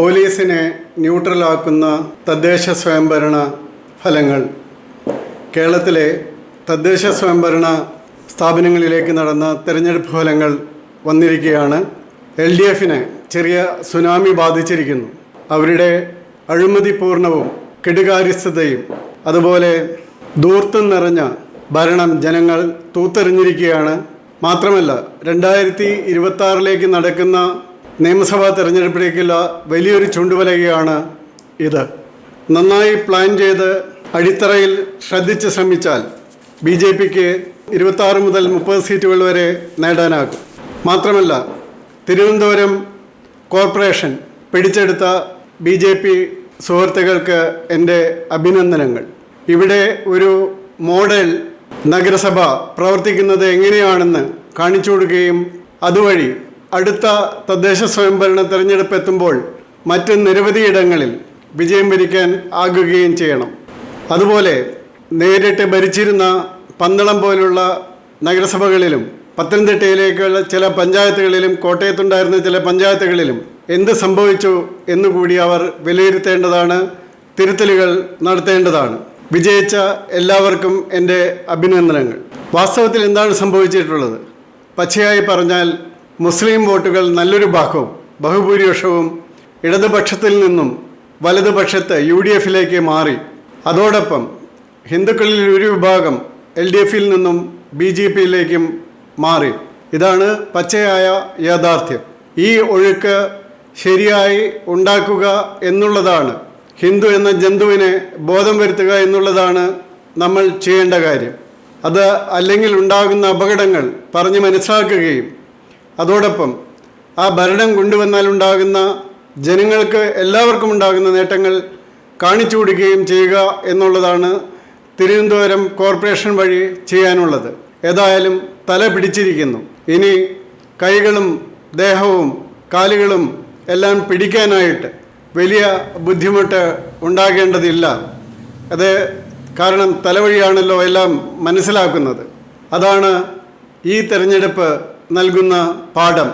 പോലീസിനെ ന്യൂട്രലാക്കുന്ന തദ്ദേശ സ്വയംഭരണ ഫലങ്ങൾ. കേരളത്തിലെ തദ്ദേശ സ്വയംഭരണ സ്ഥാപനങ്ങളിലേക്ക് നടന്ന തെരഞ്ഞെടുപ്പ് ഫലങ്ങൾ വന്നിരിക്കുകയാണ്. എൽ ഡി എഫിനെ ചെറിയ സുനാമി ബാധിച്ചിരിക്കുന്നു. അവരുടെ അഴിമതിപൂർണവും കെടുകാര്യസ്ഥതയും അതുപോലെ ദൂർത്തും നിറഞ്ഞ ഭരണം ജനങ്ങൾ തൂത്തെറിഞ്ഞിരിക്കുകയാണ്. മാത്രമല്ല രണ്ടായിരത്തി ഇരുപത്തി നടക്കുന്ന നിയമസഭാ തെരഞ്ഞെടുപ്പിലേക്കുള്ള വലിയൊരു ചുണ്ടുവലകയാണ് ഇത്. നന്നായി പ്ലാൻ ചെയ്ത് അടിത്തറയിൽ ശ്രദ്ധിച്ച് ശ്രമിച്ചാൽ ബി ജെ പിക്ക് ഇരുപത്താറ് മുതൽ മുപ്പത് സീറ്റുകൾ വരെ നേടാനാകും. മാത്രമല്ല തിരുവനന്തപുരം കോർപ്പറേഷൻ പിടിച്ചെടുത്ത ബി ജെ പി സുഹൃത്തുക്കൾക്ക് എന്റെ അഭിനന്ദനങ്ങൾ. ഇവിടെ ഒരു മോഡൽ നഗരസഭ പ്രവർത്തിക്കുന്നത് എങ്ങനെയാണെന്ന് കാണിച്ചു കൊടുക്കുകയും അതുവഴി അടുത്ത തദ്ദേശ സ്വയംഭരണ തെരഞ്ഞെടുപ്പ് എത്തുമ്പോൾ മറ്റ് നിരവധി ഇടങ്ങളിൽ വിജയം വരിക്കാൻ ആകുകയും ചെയ്യണം. അതുപോലെ നേരിട്ട് ഭരിച്ചിരുന്ന പന്തളം പോലുള്ള നഗരസഭകളിലും പത്തനംതിട്ടയിലേക്കുള്ള ചില പഞ്ചായത്തുകളിലും കോട്ടയത്തുണ്ടായിരുന്ന ചില പഞ്ചായത്തുകളിലും എന്ത് സംഭവിച്ചു എന്നുകൂടി അവർ വിലയിരുത്തേണ്ടതാണ് തിരുത്തലുകൾ നടത്തേണ്ടതാണ്. വിജയിച്ച എല്ലാവർക്കും എന്റെ അഭിനന്ദനങ്ങൾ. വാസ്തവത്തിൽ എന്താണ് സംഭവിച്ചിട്ടുള്ളത്? പച്ചയായി പറഞ്ഞാൽ മുസ്ലിം വോട്ടുകൾ നല്ലൊരു ഭാഗവും ബഹുഭൂരിപക്ഷവും ഇടതുപക്ഷത്തിൽ നിന്നും വലതുപക്ഷത്ത് യു ഡി എഫിലേക്ക് മാറി. അതോടൊപ്പം ഹിന്ദുക്കളിൽ ഒരു വിഭാഗം എൽ ഡി എഫിൽ നിന്നും ബി ജെ പിയിലേക്കും മാറി. ഇതാണ് പച്ചയായ യാഥാർത്ഥ്യം. ഈ ഒഴുക്ക് ശരിയായി ഉണ്ടാക്കുക എന്നുള്ളതാണ്. ഹിന്ദു എന്ന ജന്തുവിനെ ബോധം വരുത്തുക എന്നുള്ളതാണ് നമ്മൾ ചെയ്യേണ്ട കാര്യം. അത് അല്ലെങ്കിൽ ഉണ്ടാകുന്ന അപകടങ്ങൾ പറഞ്ഞ് മനസ്സിലാക്കുകയും അതോടൊപ്പം ആ ഭരണം കൊണ്ടുവന്നാൽ ഉണ്ടാകുന്ന ജനങ്ങൾക്ക് എല്ലാവർക്കും ഉണ്ടാകുന്ന നേട്ടങ്ങൾ കാണിച്ചു കൊടുക്കുകയും ചെയ്യുക എന്നുള്ളതാണ് തിരുവനന്തപുരം കോർപ്പറേഷൻ വഴി ചെയ്യാനുള്ളത്. ഏതായാലും തല പിടിച്ചിരിക്കുന്നു. ഇനി കൈകളും ദേഹവും കാലുകളും എല്ലാം പിടിക്കാനായിട്ട് വലിയ ബുദ്ധിമുട്ട് ഉണ്ടാകേണ്ടതില്ല. അത് കാരണം തലവഴിയാണല്ലോ എല്ലാം മനസ്സിലാക്കുന്നത്. അതാണ് ഈ തെരഞ്ഞെടുപ്പ് നൽകുന്ന പാഠം